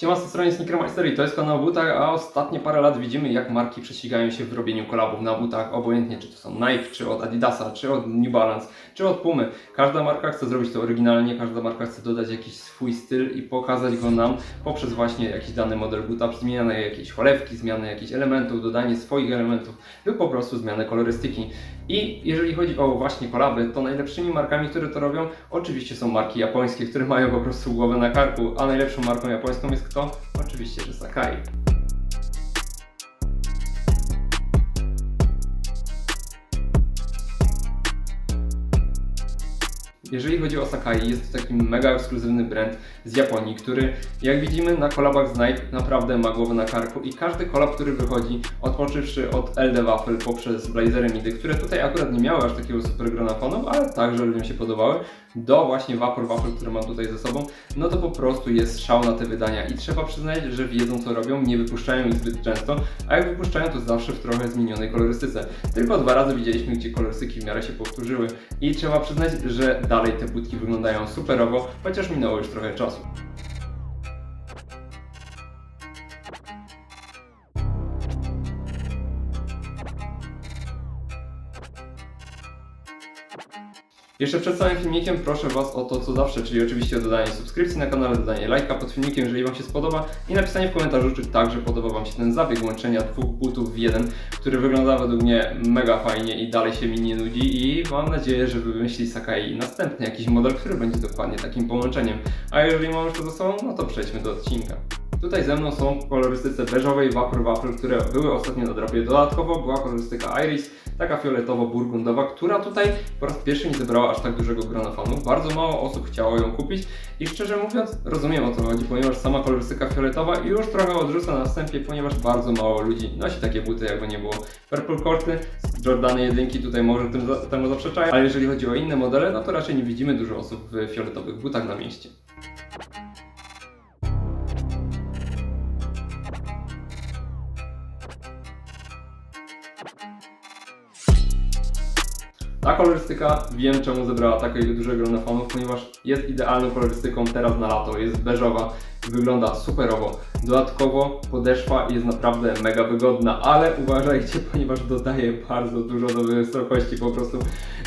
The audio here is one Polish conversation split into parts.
Siema, z tej strony Sneakermeister i to jest kanał butach, a ostatnie parę lat widzimy jak marki prześcigają się w robieniu kolabów na butach, obojętnie czy to są Nike, czy od Adidasa, czy od New Balance, czy od Pumy. Każda marka chce zrobić to oryginalnie, każda marka chce dodać jakiś swój styl i pokazać go nam poprzez właśnie jakiś dany model buta, zmianę jakiejś cholewki, zmianę jakichś elementów, dodanie swoich elementów lub po prostu zmianę kolorystyki. I jeżeli chodzi o właśnie kolaby, to najlepszymi markami, które to robią, oczywiście są marki japońskie, które mają po prostu głowę na karku, a najlepszą marką japońską jest kto? Oczywiście, że Sakai. Jeżeli chodzi o Sakai, jest to taki mega ekskluzywny brand z Japonii, który jak widzimy na kolabach z Nike naprawdę ma głowę na karku i każdy kolab, który wychodzi, odpoczywszy od LD Waffle poprzez Blazery Midy, które tutaj akurat nie miały aż takiego super granafonu, ale także ludziom się podobały, do właśnie Vapor Waffle, które mam tutaj ze sobą, no to po prostu jest szał na te wydania i trzeba przyznać, że wiedzą co robią, nie wypuszczają ich zbyt często, a jak wypuszczają to zawsze w trochę zmienionej kolorystyce. Tylko dwa razy widzieliśmy, gdzie kolorystyki w miarę się powtórzyły i trzeba przyznać, że dalej te budki wyglądają superowo, chociaż minęło już trochę czasu. Jeszcze przed samym filmikiem proszę Was o to, co zawsze, czyli oczywiście o dodanie subskrypcji na kanale, dodanie lajka pod filmikiem, jeżeli Wam się spodoba i napisanie w komentarzu, czy także podoba Wam się ten zabieg łączenia dwóch butów w jeden, który wygląda według mnie mega fajnie i dalej się mi nie nudzi i mam nadzieję, że wymyśli Sakai następny jakiś model, który będzie dokładnie takim połączeniem. A jeżeli mamy już to za sobą, no to przejdźmy do odcinka. Tutaj ze mną są kolorystyce beżowej Vapor Waffle, które były ostatnio na dropie. Dodatkowo była kolorystyka Iris, taka fioletowo-burgundowa, która tutaj po raz pierwszy nie zebrała aż tak dużego granofonu. Bardzo mało osób chciało ją kupić i szczerze mówiąc rozumiem o co chodzi, ponieważ sama kolorystyka fioletowa już trochę odrzuca na wstępie, ponieważ bardzo mało ludzi nosi takie buty, jakby nie było. Purple Corty, Jordany jedynki tutaj może tym, temu zaprzeczają, ale jeżeli chodzi o inne modele, no to raczej nie widzimy dużo osób w fioletowych butach na mieście. Ta kolorystyka wiem czemu zebrała takiego dużego grona fanów, ponieważ jest idealną kolorystyką teraz na lato, jest beżowa, wygląda superowo. Dodatkowo podeszwa jest naprawdę mega wygodna, ale uważajcie, ponieważ dodaje bardzo dużo do wysokości, po prostu.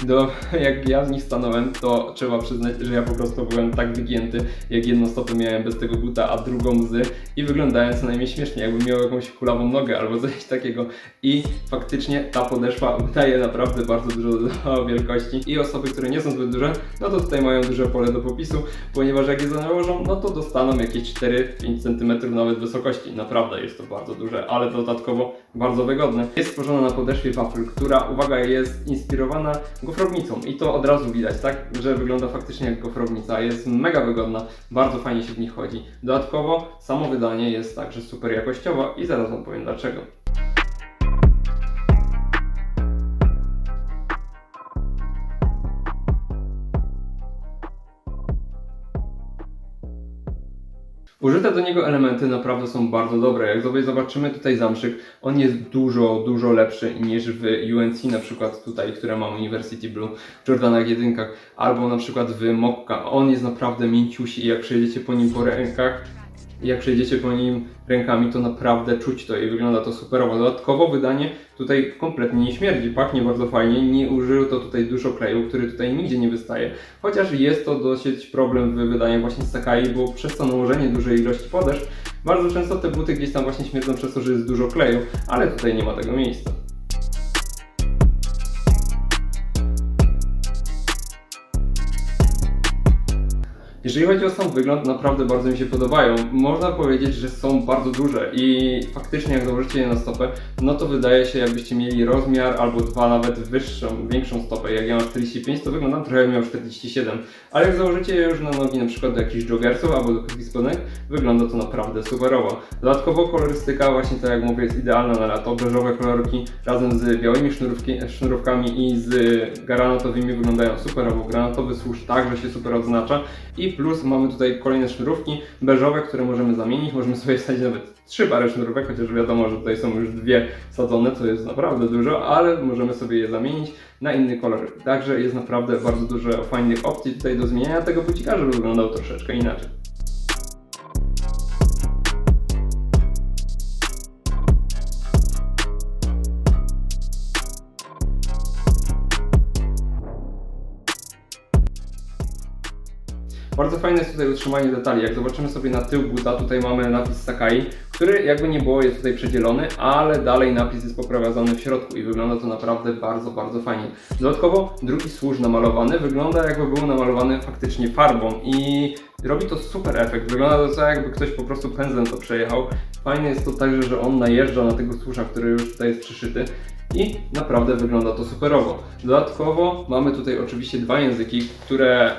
Do, jak ja w nich stanąłem, to trzeba przyznać, że ja po prostu byłem tak wygięty, jak jedną stopę miałem bez tego buta, a drugą z i wyglądałem co najmniej śmiesznie, jakbym miał jakąś kulawą nogę albo coś takiego. I faktycznie ta podeszwa daje naprawdę bardzo dużo do wielkości. I osoby, które nie są zbyt duże, no to tutaj mają duże pole do popisu, ponieważ jak je założą, no to dostaną jakieś 4-5 cm nawet wysokości. Naprawdę jest to bardzo duże, ale dodatkowo bardzo wygodne. Jest stworzona na podeszwie wafel, która, uwaga, jest inspirowana gofrownicą i to od razu widać, tak, że wygląda faktycznie jak gofrownica. Jest mega wygodna, bardzo fajnie się w nich chodzi. Dodatkowo samo wydanie jest także super jakościowe i zaraz Wam powiem dlaczego. Użyte do niego elementy naprawdę są bardzo dobre. Jak sobie zobaczymy tutaj zamszyk, on jest dużo, dużo lepszy niż w UNC na przykład tutaj, które mam University Blue, w Jordanach jedynkach, albo na przykład w Mokka. On jest naprawdę mięciusi i jak przejdziecie po nim po rękach, jak przejdziecie po nim rękami, to naprawdę czuć to i wygląda to superowo. Dodatkowo wydanie tutaj kompletnie nie śmierdzi, pachnie bardzo fajnie, nie użył to tutaj dużo kleju, który tutaj nigdzie nie wystaje. Chociaż jest to dosyć problem w wydaniu właśnie Sakai, bo przez to nałożenie dużej ilości podeszw, bardzo często te buty gdzieś tam właśnie śmierdzą przez to, że jest dużo kleju, ale tutaj nie ma tego miejsca. Jeżeli chodzi o sam wygląd, naprawdę bardzo mi się podobają. Można powiedzieć, że są bardzo duże i faktycznie jak założycie je na stopę, no to wydaje się jakbyście mieli rozmiar albo dwa nawet wyższą, większą stopę. Jak ja mam 45, to wyglądam trochę jak miał 47. Ale jak założycie je już na nogi na przykład do jakichś joggersów albo do krótkich spodenek, wygląda to naprawdę superowo. Dodatkowo kolorystyka właśnie tak jak mówię jest idealna na lato. Beżowe kolorki razem z białymi sznurówkami i z granatowymi wyglądają superowo. Granatowy służ także się super odznacza i plus mamy tutaj kolejne sznurówki beżowe, które możemy zamienić. Możemy sobie wsadzić nawet trzy pary sznurówek, chociaż wiadomo, że tutaj są już dwie sadzone, to jest naprawdę dużo, ale możemy sobie je zamienić na inny kolor. Także jest naprawdę bardzo dużo fajnych opcji tutaj do zmieniania tego bucika, żeby wyglądał troszeczkę inaczej. Bardzo fajne jest tutaj utrzymanie detali. Jak zobaczymy sobie na tył buta, tutaj mamy napis Sakai, który jakby nie było jest tutaj przedzielony, ale dalej napis jest poprowadzony w środku i wygląda to naprawdę bardzo, bardzo fajnie. Dodatkowo drugi służ namalowany wygląda jakby był namalowany faktycznie farbą i robi to super efekt. Wygląda to tak jakby ktoś po prostu pędzlem to przejechał. Fajne jest to także, że on najeżdża na tego służa, który już tutaj jest przyszyty i naprawdę wygląda to superowo. Dodatkowo mamy tutaj oczywiście dwa języki, które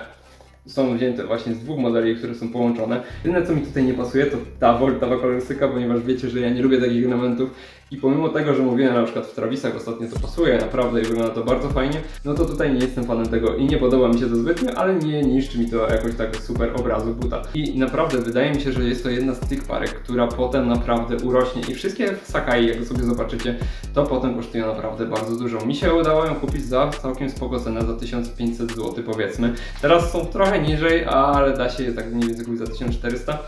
są wzięte właśnie z dwóch modeli, które są połączone. Jedyne co mi tutaj nie pasuje to ta voltowa kolorystyka, ponieważ wiecie, że ja nie lubię takich elementów i pomimo tego, że mówiłem na przykład w Travisach ostatnio to pasuje naprawdę i wygląda to bardzo fajnie, no to tutaj nie jestem fanem tego i nie podoba mi się to zbytnio, ale nie niszczy mi to jakoś tak super obrazu buta. I naprawdę wydaje mi się, że jest to jedna z tych parek, która potem naprawdę urośnie i wszystkie Sakai, jak sobie zobaczycie, to potem kosztują naprawdę bardzo dużo. Mi się udało ją kupić za całkiem spoko cenę, za 1500 zł powiedzmy. Teraz są trochę niżej, ale da się je tak mniej więcej kupić za 1400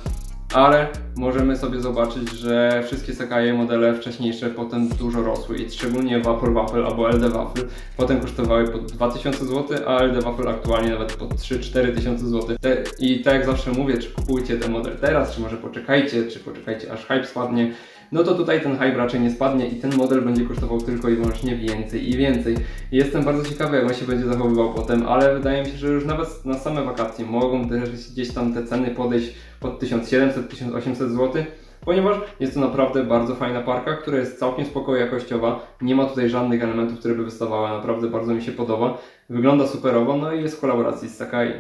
ale możemy sobie zobaczyć, że wszystkie Sakaje modele wcześniejsze potem dużo rosły i szczególnie Waffle Waffle albo LD Waffle potem kosztowały po 2000 zł, a LD Waffle aktualnie nawet po 3-4 tysiące zł. Te, I tak jak zawsze mówię, czy kupujcie ten model teraz, czy może poczekajcie, czy poczekajcie aż hype spadnie, no to tutaj ten hype raczej nie spadnie i ten model będzie kosztował tylko i wyłącznie więcej i więcej. Jestem bardzo ciekawy, jak on się będzie zachowywał potem, ale wydaje mi się, że już nawet na same wakacje mogą też gdzieś tam te ceny podejść pod 1700-1800 zł. Ponieważ jest to naprawdę bardzo fajna parka, która jest całkiem spoko jakościowa. Nie ma tutaj żadnych elementów, które by wystawały. Naprawdę bardzo mi się podoba. Wygląda superowo, no i jest w kolaboracji z Sakai.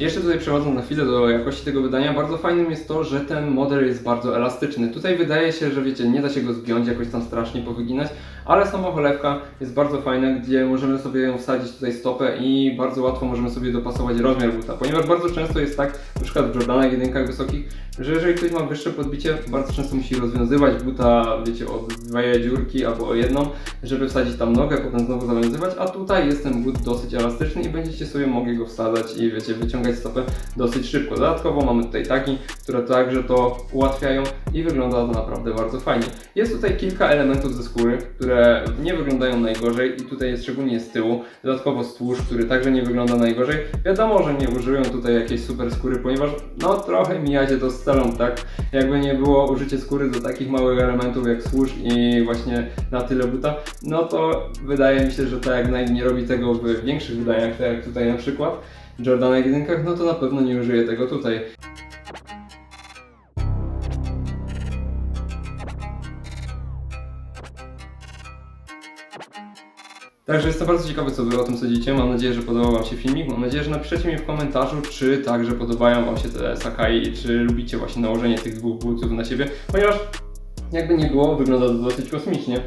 Jeszcze tutaj przechodząc na chwilę do jakości tego wydania, bardzo fajnym jest to, że ten model jest bardzo elastyczny. Tutaj wydaje się, że wiecie, nie da się go zgiąć, jakoś tam strasznie powyginać, ale sama cholewka jest bardzo fajna, gdzie możemy sobie ją wsadzić tutaj stopę i bardzo łatwo możemy sobie dopasować rozmiar buta, ponieważ bardzo często jest tak, na przykład w Jordanach jedynkach wysokich, że jeżeli ktoś ma wyższe podbicie, bardzo często musi rozwiązywać buta, wiecie, o dwie dziurki albo o jedną, żeby wsadzić tam nogę, potem znowu zawiązywać, a tutaj jest ten but dosyć elastyczny i będziecie sobie mogli go wsadzać i wiecie, wyciągać stopę dosyć szybko. Dodatkowo mamy tutaj tagi, które także to ułatwiają i wygląda to naprawdę bardzo fajnie. Jest tutaj kilka elementów ze skóry, które nie wyglądają najgorzej i tutaj jest szczególnie z tyłu. Dodatkowo stłuszcz, który także nie wygląda najgorzej. Wiadomo, że nie użyją tutaj jakiejś super skóry, ponieważ no trochę mijacie to z celą, tak? Jakby nie było użycie skóry do takich małych elementów jak stłuszcz i właśnie na tyle buta, no to wydaje mi się, że tak jak Nike nie robi tego w większych wydaniach, tak jak tutaj na przykład Jordana jedynkach, no to na pewno nie użyje tego tutaj. Także jestem bardzo ciekawy, co Wy o tym sądzicie. Mam nadzieję, że podobał Wam się filmik. Mam nadzieję, że napiszecie mi w komentarzu, czy także podobają Wam się te Sakai, czy lubicie właśnie nałożenie tych dwóch butów na siebie, ponieważ jakby nie było, wygląda to dosyć kosmicznie,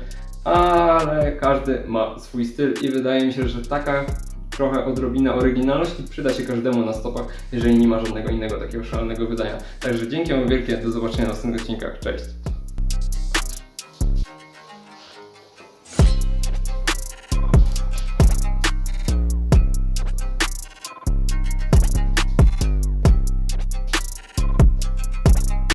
ale każdy ma swój styl i wydaje mi się, że taka trochę odrobina oryginalności przyda się każdemu na stopach, jeżeli nie ma żadnego innego takiego szalonego wydania. Także dzięki Wam wielkie, do zobaczenia w następnych odcinkach. Cześć!